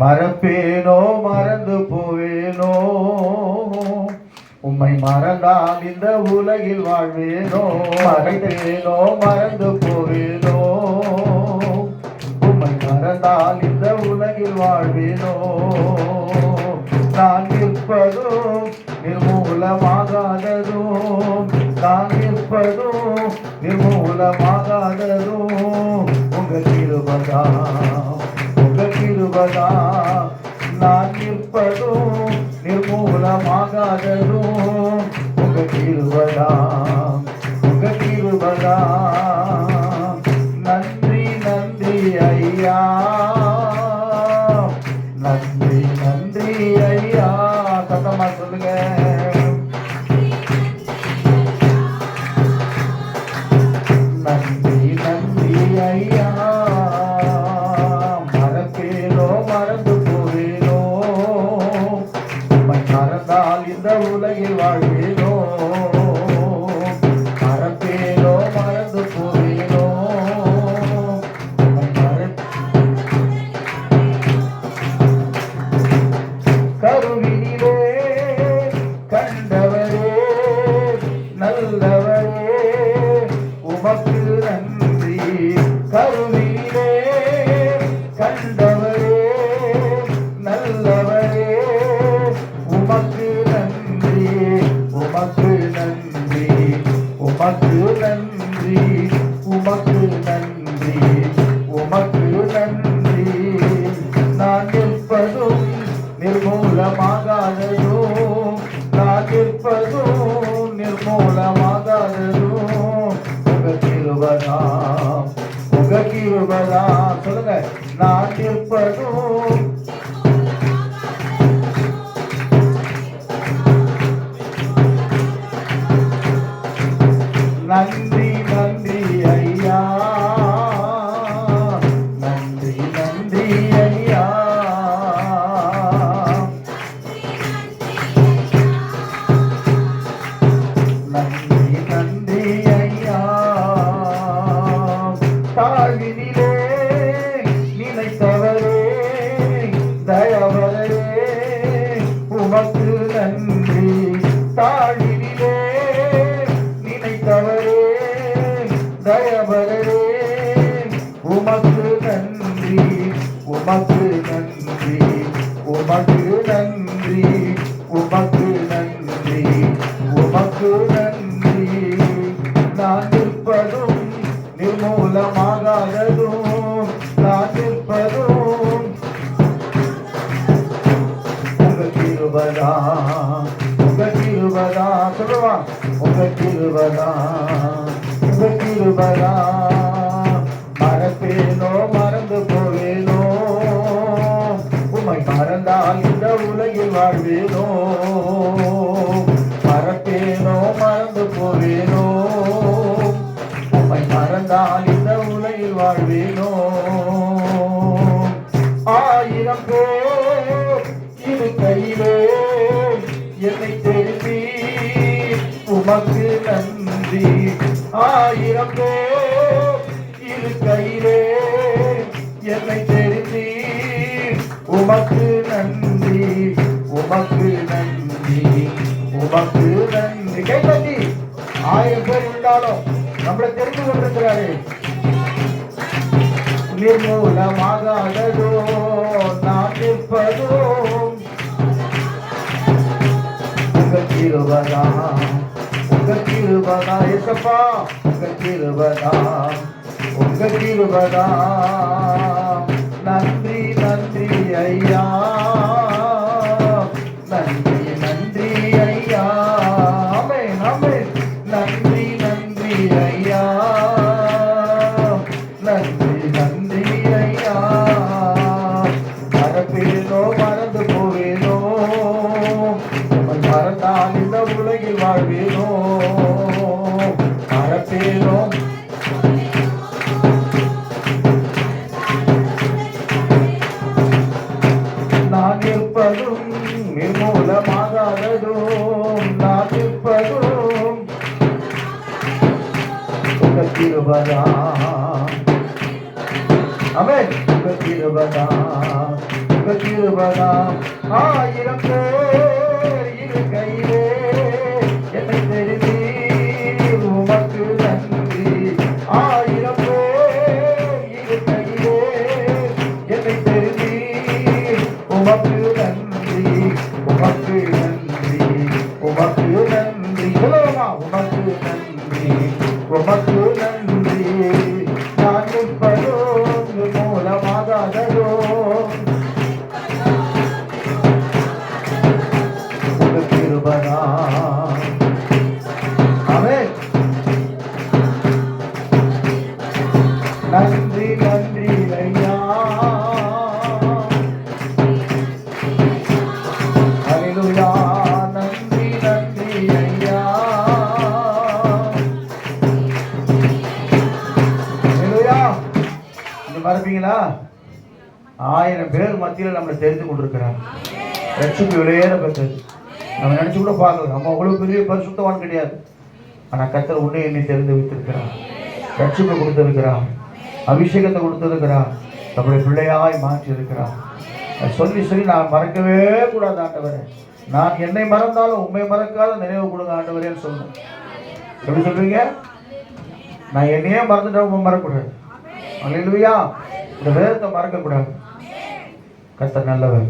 மறப்பேனோ மறந்து போவேனோ? உம்மை மறந்தால் இந்த உலகில் வாழ்வேனோ? மறைந்தேனோ மறந்து போவேனோ? உம்மை மறந்தால் இந்த உலகில் வாழ்வேனோ? நான் இருப்பதும் நிர்மூலமாகாததும் நான் இருப்பதும் நிர்மூலமாகாததும் உங்கள் கிருபதா உங்க கிருபதா நான் நிற்பதும் மறந்தால் இந்த உலகில் வாழ்வேனோ? நல்லவரே உமக்கு நன்றி. கருவினிலே நன்றி உமக்கு நன்றி. உமக்கு நன்றி. நான் நிற்பதும் நிர்மூலமாகாததும் நான் நிற்பதும் நிர்மூலமாகாததும் உங்க கிருபதா சொல்லுங்க நான் நிற்பதும் தயவரே உமக்கு நன்றி உமக்கு நன்றி உமக்கு நன்றி உமக்கு நன்றி உமக்கு நன்றி. நான் நிற்பதும் நிர்மூலமாகாததும் நான் நிற்பதும் உங்கள் கிருபதா உங்கள் கிருபதா சொல்லுவா உங்கள் கிருபதா. கிருபதா மறப்பேனோ மறந்து போவேனோ? உம்மை மறந்தால் இந்த உலகில் வாழ்வேனோ? மறப்பேனோ மறந்து போவேனோ? உம்மை மறந்தால் இந்த உலகில் வாழ்வேனோ? ஆயிரம் பேர் இரு கையிலே என்னை தெரிவி உமக்கு நன்றி. ஆயிரம் பேர் இரு கையிலே என்னை தெரிவி உமக்கு நன்றி உமக்கு நன்றி உமக்கு நன்றி. கைப்பற்றி ஆயிரம் பேர் இருந்தாலும் நம்மளை தெரிந்து கொண்டிருக்கிறாரு. நிர்மூலமாகாததோ நான் நிற்பதோ? உங்கள் கிருபதா உங்க கிருபதா ஏசப்பா. உங்க கிருபதா உங்க கிருபதா நன்றி நன்றி ஐயா. நன்றி நன்றி ஐயா. அமே அமே நன்றி நன்றி ஐயா. நன்றி நன்றி ஐயா. மறப்பேனோ மறந்து போவேனோ. மறந்தால் இந்த உலகில் வாழ்வேனோ. கிருபதா அமேன் உங்க கிருபதா உங்க கிருபதாம் ஆயிரம் பேர் இருக்கையிலே என்னை தெரிந்தீர் உமக்கு நன்றி ஆயிரம் பேர் இருக்கையிலே என்னை தெரிந்தீர் உமக்கு நன்றி உமக்கு நன்றி உமக்கு நன்றி உமக்கு நன்றி உமக்கு ஹalleluya இந்த மறப்பீங்களா ஆயிரம் பேர் மத்தியில் நம்மளை தெரிந்து கொண்டிருக்கிறாங்க ரட்சிப்பு விலையேற பெற்றது. நம்ம நினைச்சு கூட பார்க்கல. நம்ம அவ்வளவு பெரிய பரிசுத்தவான் கிடையாது. ஆனா கத்தர் உன்னை என்னை தெரிந்து வைத்திருக்கிறான் ரட்சிப்பை கொடுத்திருக்கிறான் அபிஷேகத்தை கொடுத்திருக்கிறான் நம்முடைய பிள்ளையாய் மாற்றி இருக்கிறான் சொல்லி சொல்லி நான் மறக்கவே கூடாது ஆண்டவரே. நான் என்னை மறந்தாலும் உண்மை மறக்காத நினைவு கொடுங்க ஆண்டவரேன்னு சொல்லணும். எப்படி சொல்றீங்க? நான் என்னையே மறந்துட்டா உண்மை மறக்கக்கூடாது. அலையிலுயா இந்த வேதத்தை மறக்கக்கூடாது. கர்த்தர் நல்லவர்.